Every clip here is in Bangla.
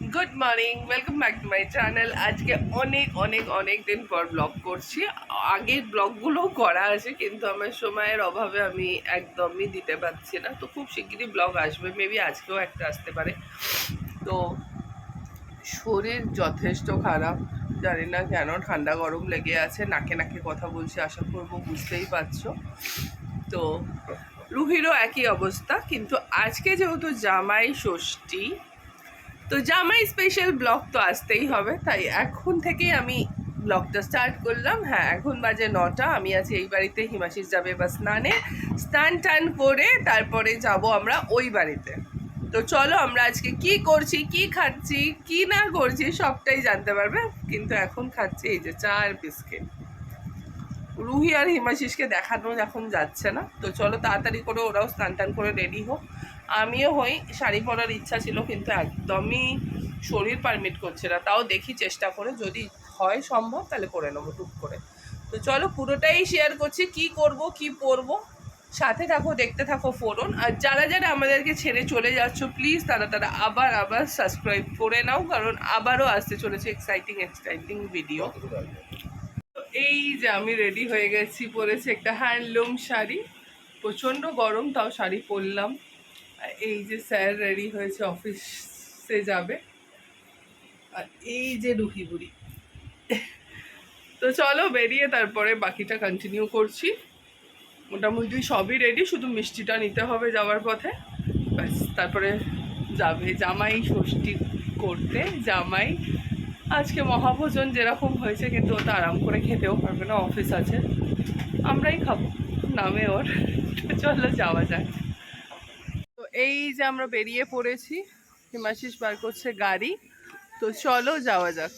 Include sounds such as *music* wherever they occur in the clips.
Good morning welcome back to my channel আজকে অনেক অনেক অনেক দিন পর ব্লগ করছি। আগের ব্লগগুলোও করা আছে, কিন্তু আমার সময়ের অভাবে আমি একদমই দিতে পারছি না। তো খুব শিগগিরই ব্লগ আসবে। মেবি আজকেও একটা আসতে পারে। তো শরীর যথেষ্ট খারাপ। জানি না কেন, ঠান্ডা গরম লেগে আছে। নাকে নাকে কথা বলছি, আশা করব বুঝতেই পারছ। তো রুহিরও একই অবস্থা, কিন্তু আজকে যেহেতু জামাই ষষ্ঠী তো জামাই স্পেশাল ব্লগ তো আসতেই হবে, তাই এখন থেকেই আমি ব্লগটা স্টার্ট করলাম। হ্যাঁ এখন বাজে নটা, আমি আছি এই বাড়িতে, হিমাশিস যাবে বা স্নানে। স্নান টান করে তারপরে যাব আমরা ওই বাড়িতে। তো চলো আমরা আজকে কি করছি, কি খাচ্ছি, কি না করছি, সবটাই জানতে পারবে। কিন্তু এখন খাচ্ছি এই যে চা আর বিস্কিট। রুহি আর হিমাশিসকে দেখানো এখন যাচ্ছে না। তো চলো তাড়াতাড়ি করে ওরাও স্নান টান করে রেডি হোক। আমিও হই, শাড়ি পরার ইচ্ছা ছিল কিন্তু একদমই শরীর পারমিট করছে না। তাও দেখি চেষ্টা করে, যদি হয় সম্ভব তাহলে করে নেব টুক করে। তো চলো পুরোটাই শেয়ার করছি, কি করব, কি পরবো। সাথে থাকো, দেখতে থাকো, ফোরন। আর যারা যারা আমাদেরকে ছেড়ে চলে যাচ্ছ প্লিজ তারা তারা আবার আবার সাবস্ক্রাইব করে নাও, কারণ আবারও আসতে চলেছে এক্সাইটিং এক্সাইটিং ভিডিও এই যে আমি রেডি হয়ে গেছি, পরেছি একটা হ্যান্ডলুম শাড়ি। প্রচণ্ড গরম, তাও শাড়ি পরলাম। এই যে স্যার রেডি হয়েছে, অফিসে যাবে। আর এই যে রুহি বুড়ি। তো চলো বেরিয়ে তারপরে বাকিটা কন্টিনিউ করছি। মোটামুটি সবই রেডি শুধু মিষ্টিটা নিতে হবে যাওয়ার পথে। ব্যাস, তারপরে যাবে। জামাই ষষ্ঠী করতে, জামাই আজকে মহাভোজন যেরকম হয়েছে, কিন্তু ও তো আরাম করে খেতেও পারবে না, অফিস আছে। আমরাই খাব, নামে ওর। চলো যাওয়া তো এই যে আমরা বেরিয়ে পড়েছি, হিমাশিস বার করছে গাড়ি। তো চলো যাওয়া যাক।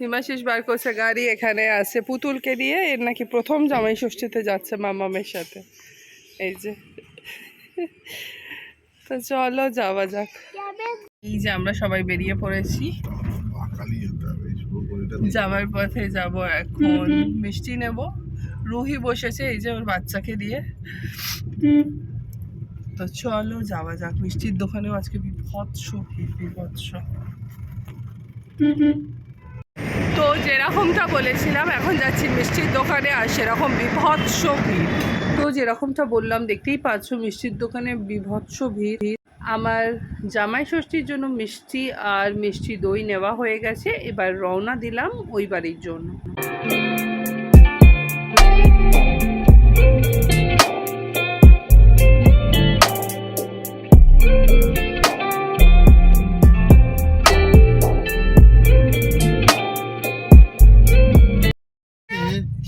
হিমাশিস বার করছে গাড়ি, এখানে আছে পুতুলকে দিয়ে এর নাকি প্রথম জামাই ষষ্ঠীতে যাচ্ছে মামামের সাথে। এই যে তো চলো যাওয়া যাক। এই যে আমরা সবাই বেরিয়ে পড়েছি। যাওয়ার পথে যাব এখন। মিষ্টি নেব। রুহি বসেছে এই যে ওর বাচ্চাকে দিয়ে। তো চলো যাওয়া যাক। মিষ্টির দোকানেও আজকে বিভৎস ভিড় বিভৎস। তো যেরকমটা বলেছিলাম এখন যাচ্ছি মিষ্টির দোকানে আর সেরকম বিভৎস ভিড়। তো যেরকমটা বললাম দেখতেই পাচ্ছ মিষ্টির দোকানে বিভৎস ভিড়। আমার জামাই ষষ্ঠীর জন্য মিষ্টি আর মিষ্টি দই নেওয়া হয়ে গেছে এবার রওনা দিলাম ওই বাড়ির জন্য।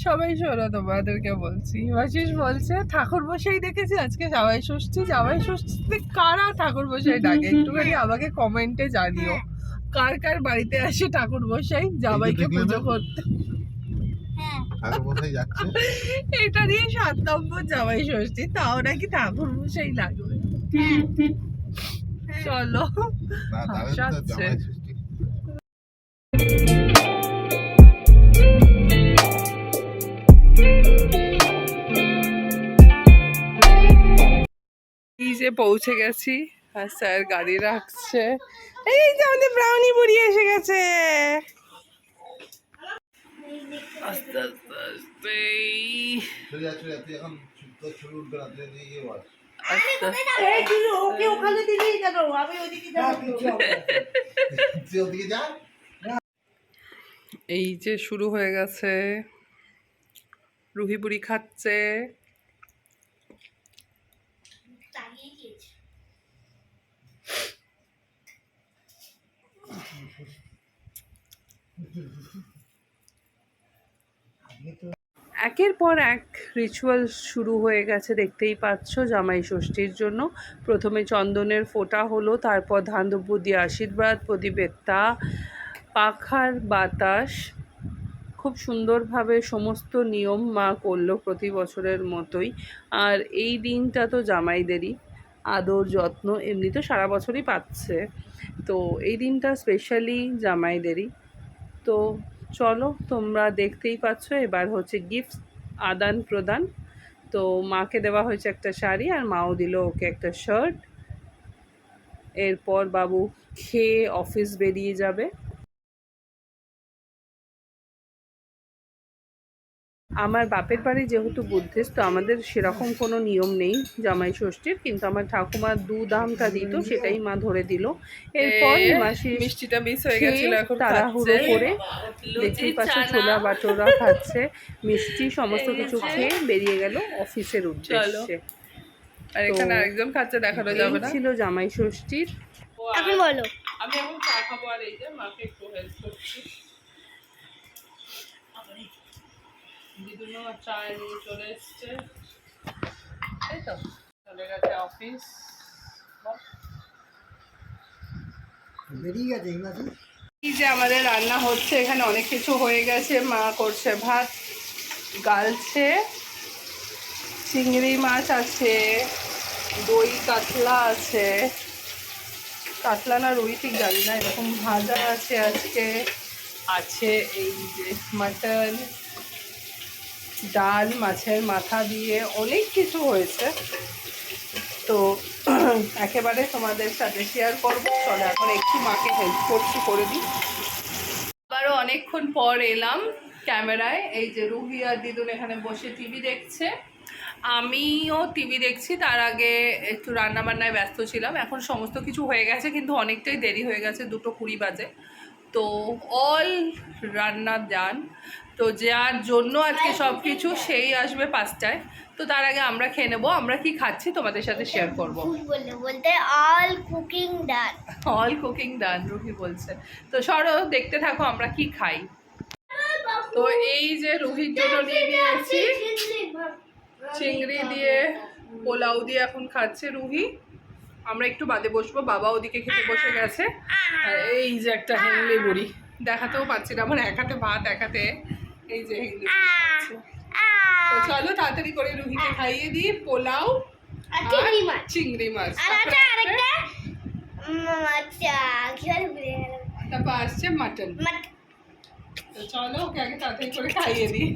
সবাই শোনো তোমাদেরকে বলছি। মাসিস বলছে ঠাকুর বসাই দেখেছি আজকে? জামাই ষষ্ঠী? জামাই ষষ্ঠীতে কারা ঠাকুর বসাই ডাকে? একটুখানি আমাকে কমেন্টে জানিও। কার কার বাড়িতে আসে ঠাকুর বসাই জামাইকে পুজো করতে। ঠাকুর এটা নিয়ে সাত নম্বর জামাই ষষ্ঠী তাও নাকি ঠাকুর বসাই লাগবে। চলো না তাহলে হাসাচ্ছে। এই যে পৌঁছে গেছি আর স্যার গাড়ি রাখছে। এই যে আমাদের ব্রাউনি বুড়ি এসে গেছে। আস্তে আস্তে আস্তে এই *laughs* যে শুরু হয়ে গেছে। রুহি বুড়ি খাচ্ছে। একের পর এক রিচুয়াল শুরু হয়ে গেছে, দেখতেই পাচ্ছ জামাই ষষ্ঠীর জন্য। প্রথমে চন্দনের ফোঁটা হলো, তারপর ধান দুপুর দিয়ে আশীর্বাদ, প্রদীপের তা পাখার বাতাস খুব সুন্দরভাবে সমস্ত নিয়ম মা করল প্রতি বছরের মতোই। আর এই দিনটা তো জামাইদেরই আদর, যত্ন, এমনি তো সারা বছরই পাচ্ছে। তো এই দিনটা স্পেশালি জামাইদেরই। তো চলো, তোমরা দেখতেই পাচ্ছ, এবার হচ্ছে গিফট আদান প্রদান। তো মাকে দেওয়া হয়েছে একটা শাড়ি আর মাও দিল ওকে একটা শার্ট এরপর বাবু খেয়ে অফিস বেরিয়ে যাবে। আমার বাপের বাড়ি যেহেতু বুদ্ধিস্ট তো আমাদের সেরকম কোনো নিয়ম নেই জামাই ষষ্ঠীর কিন্তু আমার ঠাকুমা দু দামটা দিত সেটাই মা ধরে দিল। এরপর মাসি মিষ্টিটা মিস হয়ে গেছিল এখন তাড়াহুড়ো করে দেখতেই পাচ্ছ চানা। ছোলা বাটোরা খাচ্ছে মিষ্টি সমস্ত কিছু খেয়ে বেরিয়ে গেল অফিসের উদ্দেশ্যে। আর এখানে আরেকজন খাচ্ছে দেখানো যাবে না? ছিল জামাই ষষ্ঠীর। এখন বলো। আমি এখন চা খাব আর এই যে মাকে একটু হেল্প করছি। দিদুনো চা নিয়ে চলে এসছে। তাই তো চলে গেছে অফিস বেরিয়ে গেছে এই যে আমাদের রান্না হচ্ছে এখানে অনেক কিছু হয়ে গেছে। মা করছে ভাত গালছে চিংড়ি মাছ আছে দই কাতলা আছে। কাতলা না রুই ঠিক জানি না এরকম ভাজা আছে আজকে। আছে এই যে মাটন। ডাল, মাছের মাথা দিয়ে অনেক কিছু হয়েছে। তো একেবারে তোমাদের সাথে শেয়ার করব। চলো এখন একটু মাকে হেল্প করছি, করে দিই। আবারও অনেকক্ষণ পর এলাম ক্যামেরায়। এই যে রুহি আর দিদুন এখানে বসে টিভি দেখছে। আমিও টিভি দেখছি। তার আগে একটু রান্না বান্নায় ব্যস্ত ছিলাম। এখন সমস্ত কিছু হয়ে গেছে, কিন্তু অনেকটাই দেরি হয়ে গেছে। দুটো কুড়ি বাজে। তো অল রান্না ডান তো যার জন্য আজকে সব কিছু সেই আসবে পাঁচটায়। তো তার আগে আমরা খেয়ে নেব আমরা কি খাচ্ছি তোমাদের সাথে শেয়ার করব। বলতে all cooking done all cooking done Ruhi বলছে। তো সরো দেখতে থাকো আমরা কি খাই। তো এই যে রুহির জন্য নিয়ে নিয়েছি। চিংড়ি দিয়ে পোলাও দিয়ে এখন খাচ্ছে রুহি। আমরা একটু বাদে বসবো বাবা ওদিকে খেতে বসে গেছে। আর এই যে একটা হেংলি বুড়ি। দেখাতেও পাচ্ছি না আমার এক হাতে ভাত এক হাতে এই যে। তো চলো তাড়াতাড়ি করে রুহিকে খাইয়ে দিই পোলাও আর চিংড়ি মাছ। চিংড়ি মাছ। আর আছে? আরেকটা আচ্ছা কি বলে তারপর আসছে মাটন। তো চলো ওকে আগে তাড়াতাড়ি করে খাইয়ে দিই।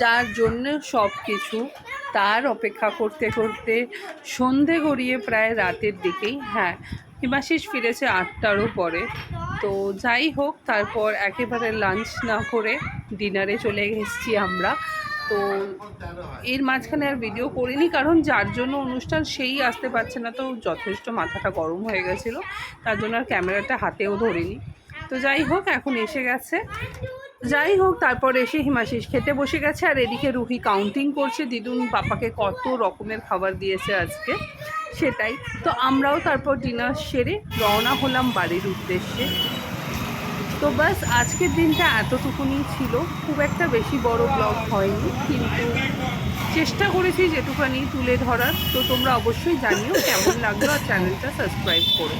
যার জন্য সব কিছু তার অপেক্ষা করতে করতে সন্ধে গড়িয়ে প্রায় রাতের দিকেই হ্যাঁ হিমাশিস ফিরেছে আটটারও পরে তো যাই হোক, তারপর একেবারে লাঞ্চ না করে ডিনারে চলে এসেছি আমরা। তো এর মাঝখানে আর ভিডিও করিনি, কারণ যার জন্য অনুষ্ঠান সেই আসতে পারছে না। তো যথেষ্ট মাথাটা গরম হয়ে গেছিল, তার জন্য আর ক্যামেরাটা হাতেও ধরিনি। তো যাই হোক, এখন এসে গেছে। যাই হোক, তারপর এসে হিমাশিস খেতে বসে গেছে, আর এদিকে রুহি কাউন্টিং করছে। দিদুন পাপাকে কত রকমের খাবার দিয়েছে আজকে। সেটাই। তো আমরাও তারপর ডিনার সেরে রওনা হলাম বাড়ির উদ্দেশ্যে। তো বাস আজকের দিনটা এতটুকুনি ছিল। খুব একটা বেশি বড় ব্লগ হয়নি, কিন্তু চেষ্টা করেছি যেটুকানি তুলে ধরার। তো তোমরা অবশ্যই জানিও কেমন লাগল আর চ্যানেলটা সাবস্ক্রাইব করো।